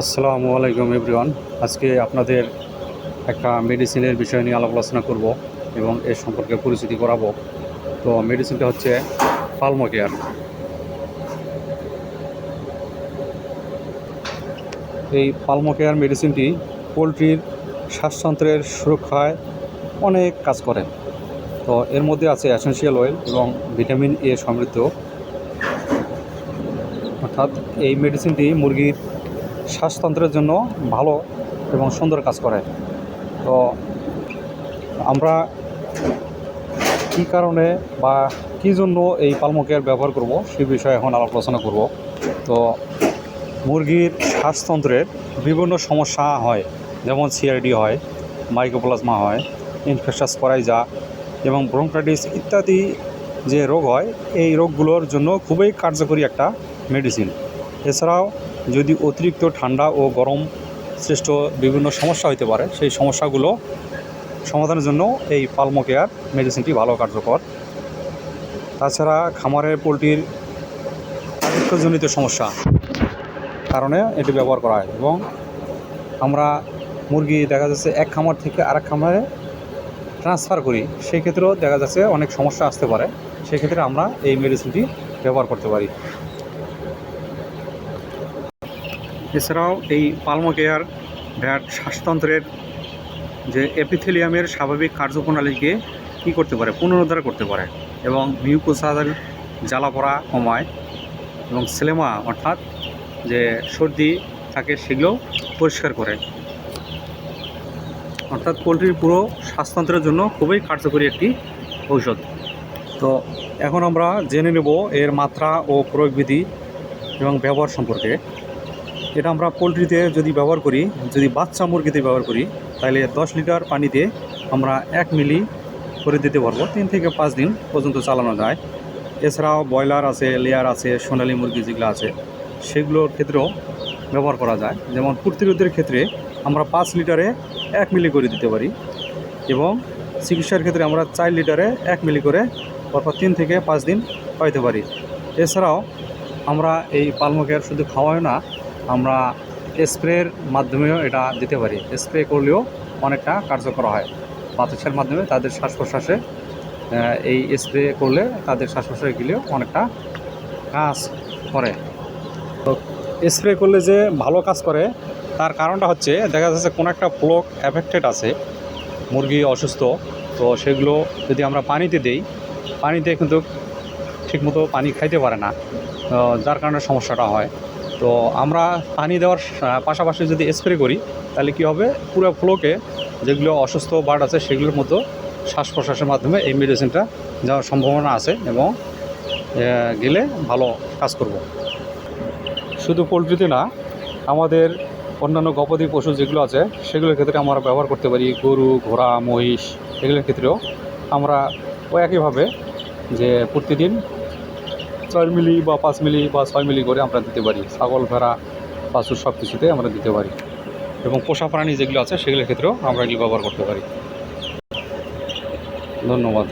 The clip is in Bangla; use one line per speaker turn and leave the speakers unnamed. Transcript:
আসসালামু আলাইকুম এভরিওয়ান। আজকে আপনাদের একটা মেডিসিনের বিষয় নিয়ে আলাপ আলোচনা করব এবং এর সম্পর্কে পরিচিতি করাবো। তো মেডিসিনটা হচ্ছে পালমোকেয়ার। এই পালমোকেয়ার মেডিসিনটি পোলট্রির শ্বাসতন্ত্রের সুরক্ষায় অনেক কাজ করে। তো এর মধ্যে আছে অ্যাসেন্সিয়াল অয়েল এবং ভিটামিন এ সমৃদ্ধ। অর্থাৎ এই মেডিসিনটি মুরগির শ্বাসতন্ত্রের জন্য ভালো এবং সুন্দর কাজ করে। তো আমরা কী কারণে বা কী জন্য এই পালমোকেয়ার ব্যবহার করব সে বিষয়ে এখন আলাপ আলোচনা করব। তো মুরগির শ্বাসতন্ত্রের বিভিন্ন সমস্যা হয়, যেমন সিআরডি হয় মাইক্রোপ্লাজমা হয় ইনফেকশাস করাইজা এবং ব্রঙ্কাইটিস ইত্যাদি যে রোগ হয়, এই রোগগুলোর জন্য খুবই কার্যকরী একটা মেডিসিন এছাড়াও যদি অতিরিক্ত ঠান্ডা ও গরম সৃষ্ট বিভিন্ন সমস্যা হতে পারে, সেই সমস্যাগুলো সমাধানের জন্য এই পালমোকেয়ার মেডিসিনটি ভালো কার্যকর। তাছাড়া খামারের পোলট্রির আধিক্যজনিত সমস্যা কারণে এটি ব্যবহার করা হয় এবং আমরা মুরগি দেখা যাচ্ছে এক খামার থেকে আরেক খামারে ট্রান্সফার করি সেই ক্ষেত্রেও দেখা যাচ্ছে অনেক সমস্যা আসতে পারে। সেক্ষেত্রে আমরা এই মেডিসিনটি ব্যবহার করতে পারি। এছাড়াও এই পালমোকেয়ার ভ্যাট শ্বাসতন্ত্রের যে এপিথেলিয়ামের স্বাভাবিক কার্যপ্রণালীকে কী করতে পারে? পুনরুদ্ধার করতে পারে এবং মিউকোসাদের জ্বালা পড়া কমায় এবং সেলেমা অর্থাৎ যে সর্দি থাকে সেগুলো পরিষ্কার করে। অর্থাৎ পোলট্রির পুরো শ্বাসতন্ত্রের জন্য খুবই কার্যকরী একটি ঔষধ। তো এখন আমরা জেনে নেব এর মাত্রা ও প্রয়োগবিধি এবং ব্যবহার সম্পর্কে। এটা আমরা পোলট্রিতে যদি ব্যবহার করি, যদি বাচ্চা মুরগিতে ব্যবহার করি, তাহলে দশ লিটার পানিতে আমরা এক মিলি করে দিতে পারব। তিন থেকে পাঁচ দিন পর্যন্ত চালানো যায়। এছাড়াও ব্রয়লার আছে, লেয়ার আছে, সোনালি মুরগি যেগুলো আছে, সেগুলোর ক্ষেত্রেও ব্যবহার করা যায়। যেমন প্রতিরোধের ক্ষেত্রে আমরা পাঁচ লিটারে এক মিলি করে দিতে পারি এবং চিকিৎসার ক্ষেত্রে আমরা চার লিটারে এক মিলি করে পরপর তিন থেকে পাঁচ দিন পাইতে পারি। এছাড়াও আমরা এই পালমোকেয়ার শুধু খাওয়াই না আমরা স্প্রের মাধ্যমেও এটা দিতে পারি। স্প্রে করলেও অনেকটা কার্যকর হয়। বাতাসের মাধ্যমে তাদের শ্বাস প্রশ্বাসে এই স্প্রে করলে তাদের শ্বাস প্রশ্বাসে গেলেও অনেকটা কাজ করে। তো স্প্রে করলে যে ভালো কাজ করে, তার কারণটা হচ্ছে, দেখা যাচ্ছে কোনো একটা ব্লক অ্যাফেক্টেড আছে, মুরগি অসুস্থ, তো সেগুলো যদি আমরা পানিতে দেই, পানিতে কিন্তু ঠিকমতো পানি খাইতে পারে না যার কারণে সমস্যাটা হয়। তো আমরা পানি দেওয়ার পাশাপাশি যদি স্প্রে করি, তাহলে কি হবে? পুরো ফ্লোকে যেগুলো অসুস্থ বার্ড আছে, সেগুলোর মতো শ্বাস প্রশ্বাসের মাধ্যমে এই মেডিসিনটা যাওয়ার সম্ভাবনা আছে এবং গেলে ভালো কাজ করব। শুধু পোলট্রিতে না, আমাদের অন্যান্য গবাদি পশু যেগুলো আছে, সেগুলোর ক্ষেত্রে আমরা ব্যবহার করতে পারি গরু, ঘোড়া, মহিষ, এগুলোর ক্ষেত্রেও আমরা ওই একইভাবে যে প্রতিদিন চার মিলি বা পাঁচ মিলি বা ছয় মিলি করে আমরা দিতে পারি। ছাগল, ভেড়া পাশুর সব কিছুতে আমরা দিতে পারি। এবং পোষা প্রাণী যেগুলো আছে সেগুলোর ক্ষেত্রেও আমরা এগুলো ব্যবহার করতে পারি। ধন্যবাদ।